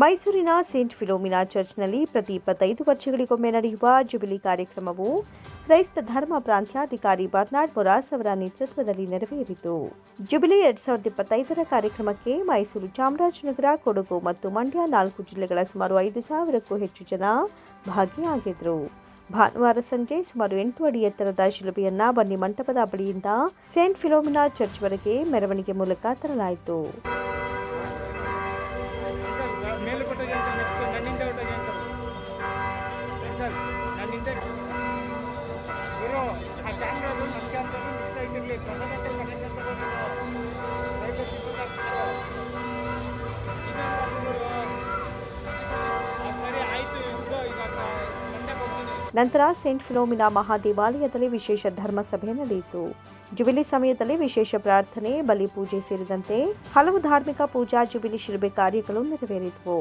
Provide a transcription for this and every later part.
ಮೈಸೂರಿನ Saint Philomena ಚರ್ಚ್ನಲ್ಲಿ ಪ್ರತಿ ಇಪ್ಪತ್ತೈದು ವರ್ಷಗಳಿಗೊಮ್ಮೆ ನಡೆಯುವ ಜುಬಿಲಿ ಕಾರ್ಯಕ್ರಮವು ಕ್ರೈಸ್ತ ಧರ್ಮ ಪ್ರಾಂತ್ಯಾಧಿಕಾರಿ ಬರ್ನಾಡ್ ಮೊರಾಸ್ ಅವರ ನೇತೃತ್ವದಲ್ಲಿ ನೆರವೇರಿತು. ಜುಬಿಲಿ ಎರಡ್ ಸಾವಿರದ ಇಪ್ಪತ್ತೈದರ ಕಾರ್ಯಕ್ರಮಕ್ಕೆ ಮೈಸೂರು ಚಾಮರಾಜನಗರ, ಕೊಡಗು ಮತ್ತು ಮಂಡ್ಯ ನಾಲ್ಕು ಜಿಲ್ಲೆಗಳ ಸುಮಾರು ಐದು ಸಾವಿರಕ್ಕೂ ಹೆಚ್ಚು ಜನ ಭಾಗಿಯಾಗಿದ್ದರು ಭಾನುವಾರ ಸಂಜೆ ಸುಮಾರು ಎಂಟು ಅಡಿ ಎತ್ತರದ ಶಿಲುಬೆಯನ್ನ ಬನ್ನಿ ಮಂಟಪದ ಬಳಿಯಿಂದ ಸೇಂಟ್ ಫಿಲೋಮಿನಾ ಚರ್ಚ್ವರೆಗೆ ಮೆರವಣಿಗೆ ಮೂಲಕ ತರಲಾಯಿತು. ನಂತರ ಸೇಂಟ್ ಫಿಲೋಮಿನಾ ಮಹಾದೇವಾಲಯದಲ್ಲಿ ವಿಶೇಷ ಧರ್ಮ ಸಭೆ ನಡೆಯಿತು. ಜುಬಿಲಿ ಸಮಯದಲ್ಲಿ ವಿಶೇಷ ಪ್ರಾರ್ಥನೆ ಬಲಿಪೂಜೆ ಸೇರಿದಂತೆ ಹಲವು ಧಾರ್ಮಿಕ ಪೂಜಾ ಜುಬಿಲಿ ಶಿಲ್ಬೆ ಕಾರ್ಯಗಳು ನೆರವೇರಿದವು.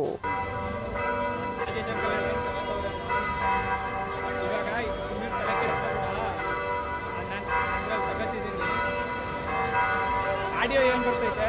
ಆಡಿಯೋ ಏನು ಬರ್ತೈತೆ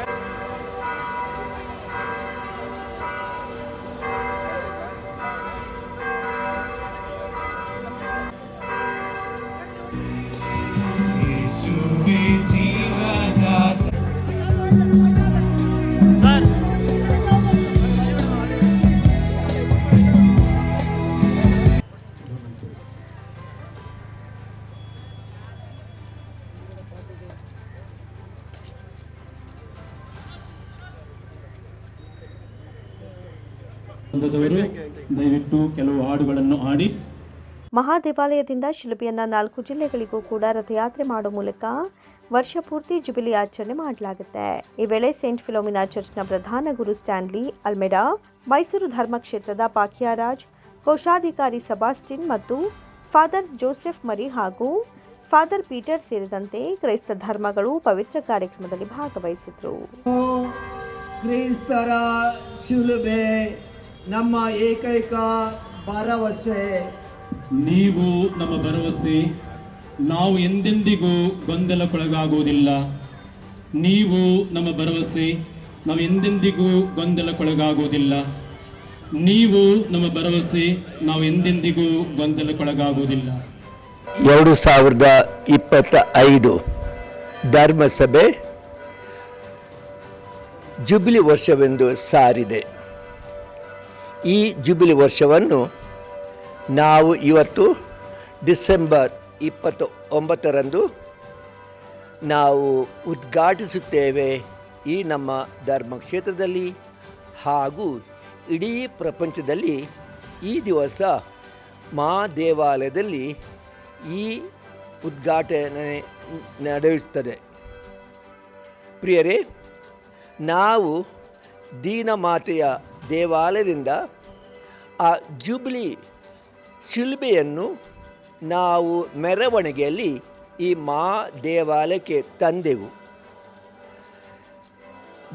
ದಯವಿಟ್ಟು ಕೆಲವು ಹಾಡುಗಳನ್ನು ಹಾಡಿ. ಮಹಾದೇವಾಲಯದಿಂದ ಶಿಲುಬೆಯನ್ನ ನಾಲ್ಕು ಜಿಲ್ಲೆಗಳಿಗೂ ಕೂಡ ರಥಯಾತ್ರೆ ಮಾಡೋ ಮೂಲಕ ವರ್ಷ ಪೂರ್ತಿ ಜುಬಿಲಿ ಆಚರಣೆ ಮಾಡಲಾಗುತ್ತೆ. ಈ ವೇಳೆ ಸೇಂಟ್ ಫಿಲೋಮಿನಾ ಚರ್ಚ್ನ ಪ್ರಧಾನ ಗುರು ಸ್ಟ್ಯಾನ್ಲಿ ಅಲ್ಮೆಡಾ ಮೈಸೂರು ಧರ್ಮಕ್ಷೇತ್ರದ ಪಾಕಿಯಾರಾಜ್ ಕೋಶಾಧಿಕಾರಿ ಸಬಾಸ್ಟಿನ್ ಮತ್ತು ಫಾದರ್ ಜೋಸೆಫ್ ಮರಿ ಹಾಗೂ ಫಾದರ್ ಪೀಟರ್ ಸೇರಿದಂತೆ ಕ್ರೈಸ್ತ ಧರ್ಮಗಳು ಪವಿತ್ರ ಕಾರ್ಯಕ್ರಮದಲ್ಲಿ ಭಾಗವಹಿಸಿದ್ರು. ಕ್ರಿಸ್ತರ ಶಿಲುಬೆ ನಮ್ಮ ಏಕೈಕ ಭರವಸೆ. ನೀವು ನಮ್ಮ ಭರವಸೆ ನಾವು ಎಂದೆಂದಿಗೂ ಗೊಂದಲಕ್ಕೊಳಗಾಗುವುದಿಲ್ಲ. ನೀವು ನಮ್ಮ ಭರವಸೆ ನಾವು ಎಂದೆಂದಿಗೂ ಗೊಂದಲಕ್ಕೊಳಗಾಗುವುದಿಲ್ಲ. ನೀವು ನಮ್ಮ ಭರವಸೆ ನಾವು ಎಂದೆಂದಿಗೂ ಗೊಂದಲಕ್ಕೊಳಗಾಗುವುದಿಲ್ಲ. ಎರಡು ಸಾವಿರದ ಇಪ್ಪತ್ತ ಐದು ಧರ್ಮಸಭೆ ಜುಬಿಲಿ ವರ್ಷವೆಂದು ಸಾರಿದೆ. ಈ ಜುಬಿಲಿ ವರ್ಷವನ್ನು ನಾವು ಇವತ್ತು ಡಿಸೆಂಬರ್ ಇಪ್ಪತ್ತ ಒಂಬತ್ತರಂದು ನಾವು ಉದ್ಘಾಟಿಸುತ್ತೇವೆ ಈ ನಮ್ಮ ಧರ್ಮಕ್ಷೇತ್ರದಲ್ಲಿ ಹಾಗೂ ಇಡೀ ಪ್ರಪಂಚದಲ್ಲಿ ಈ ದಿವಸ ಮಾ ದೇವಾಲಯದಲ್ಲಿ ಈ ಉದ್ಘಾಟನೆ ನಡೆಯುತ್ತದೆ. ಪ್ರಿಯರೇ, ನಾವು ದೀನಮಾತೆಯ ದೇವಾಲಯದಿಂದ ಆ ಜುಬ್ಲಿ ಶಿಲ್ಬೆಯನ್ನು ನಾವು ಮೆರವಣಿಗೆಯಲ್ಲಿ ಈ ಮಾ ದೇವಾಲಯಕ್ಕೆ ತಂದೆವು.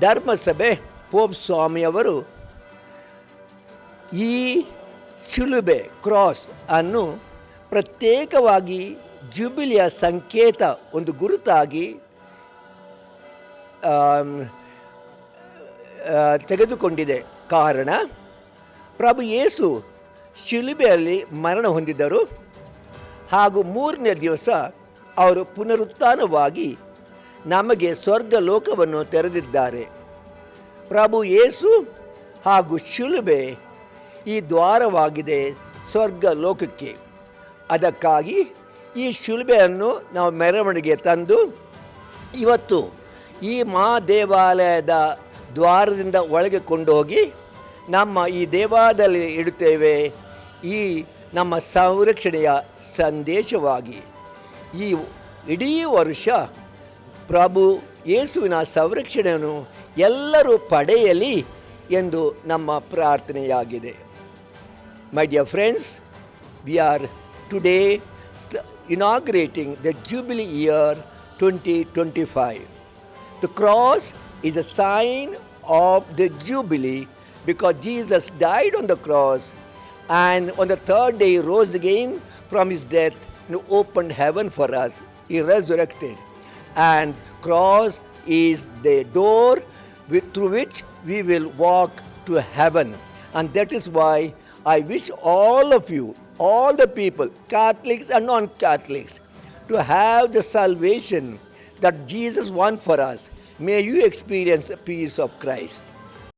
ಧರ್ಮಸಭೆ ಪೋಪ್ ಸ್ವಾಮಿಯವರು ಈ ಶಿಲುಬೆ ಕ್ರಾಸ್ ಅನ್ನು ಪ್ರತ್ಯೇಕವಾಗಿ ಜುಬಿಲಿಯ ಸಂಕೇತ ಒಂದು ಗುರುತಾಗಿ ತೆಗೆದುಕೊಂಡಿದೆ. ಕಾರಣ ಪ್ರಭು ಯೇಸು ಶಿಲುಬೆಯಲ್ಲಿ ಮರಣ ಹೊಂದಿದ್ದರು. ಹಾಗೂ ಮೂರನೇ ದಿವಸ ಅವರು ಪುನರುತ್ಥಾನವಾಗಿ ನಮಗೆ ಸ್ವರ್ಗ ಲೋಕವನ್ನು ತೆರೆದಿದ್ದಾರೆ. ಪ್ರಭು ಯೇಸು ಹಾಗೂ ಶಿಲುಬೆ ಈ ದ್ವಾರವಾಗಿದೆ ಸ್ವರ್ಗ ಲೋಕಕ್ಕೆ ಅದಕ್ಕಾಗಿ ಈ ಶಿಲುಬೆಯನ್ನು ನಾವು ಮೆರವಣಿಗೆ ತಂದು ಇವತ್ತು ಈ ಮಹಾ ದೇವಾಲಯದ ದ್ವಾರದಿಂದ ಒಳಗೆ ಕೊಂಡೋಗಿ ನಮ್ಮ ಈ ದೇವಾದಲ್ಲಿ ಇಡುತ್ತೇವೆ ಈ ನಮ್ಮ ಸಂರಕ್ಷಣೆಯ ಸಂದೇಶವಾಗಿ ಈ ಇಡೀ ವರ್ಷ ಪ್ರಭು ಯೇಸುವಿನ ಸಂರಕ್ಷಣೆಯನ್ನು ಎಲ್ಲರೂ ಪಡೆಯಲಿ ಎಂದು ನಮ್ಮ ಪ್ರಾರ್ಥನೆಯಾಗಿದೆ my dear friends we are today inaugurating the inaugurating the Jubilee year 2025. The cross is a sign of the Jubilee because Jesus died on the cross and on the third day he rose again from his death and opened heaven for us. He resurrected. And cross is the door with, through which we will walk to heaven. And that is why I wish all of you, all the people, Catholics and non Catholics, to have the salvation that Jesus won for us. May you experience the peace of Christ.